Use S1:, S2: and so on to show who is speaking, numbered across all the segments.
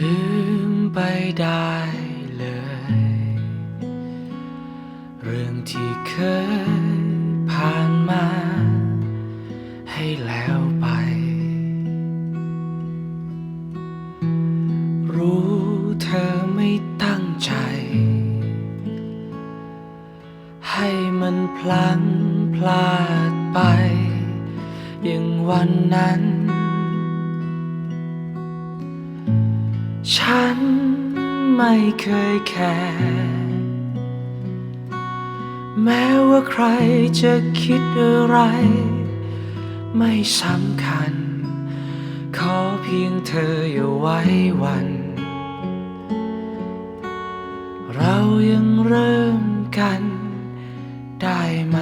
S1: ลืมไปได้เลย เรื่องที่เคยผ่านมา ให้แล้วไป รู้เธอไม่ตั้งใจ ให้มันพลังพลาดไป อย่างวันนั้น ฉันไม่เคยแคร์แม้ว่าใครจะคิดอะไร ไม่สำคัญ ขอเพียงเธออย่าไว้วัน เรายังเริ่มกันได้ไหม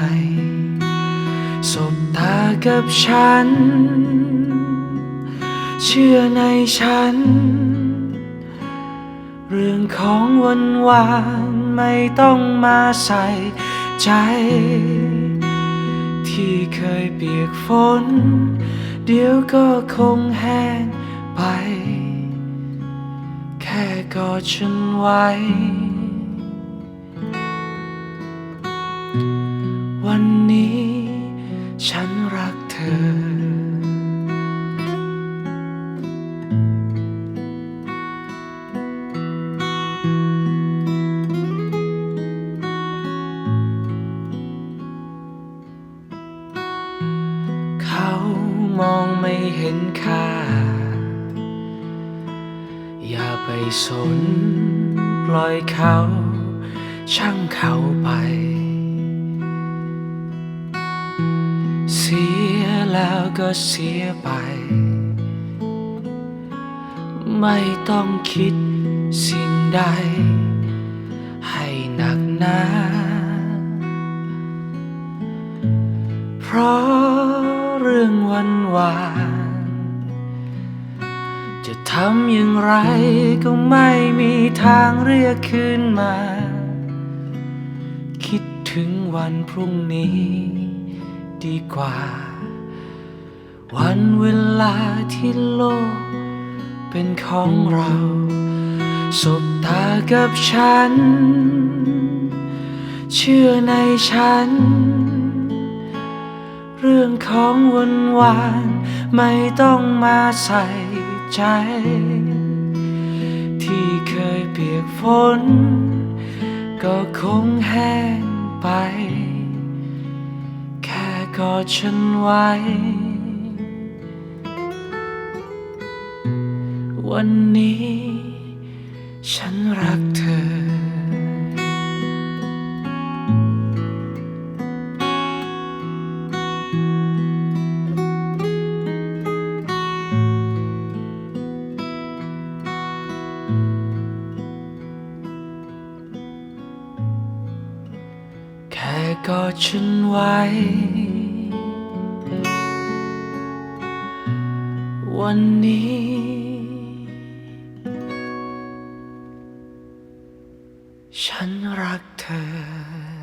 S1: สบตากับฉัน เชื่อในฉัน ของวันวานไม่ต้องมาใส่ใจ ที่เคยเปียกฝน เดี๋ยวก็คงแห้งไป แค่กอดฉันไว้ วันนี้ฉันรักเธอ เขามองไม่เห็นค่า อย่าไปสน ปล่อยเขา ช่างเขาไป เสียแล้วก็เสียไป ไม่ต้องคิดสิ่งใด ให้หนักหนาเพราะ เรื่องวันวานจะทำอย่างไรก็ไม่มีทางเรียกคืนมา คิดถึงวันพรุ่งนี้ ดีกว่า วันเวลาที่โลก เป็นของเราสบตากับฉัน เชื่อในฉัน เรื่องของวันวานไม่ต้องมาใส่ใจ ที่เคยเปียกฝน ก็คงแห้งไป แค่กอดฉันไว้ วันนี้ ฉันรักเธอ กอดฉันไว้ วันนี้ฉันรักเธอ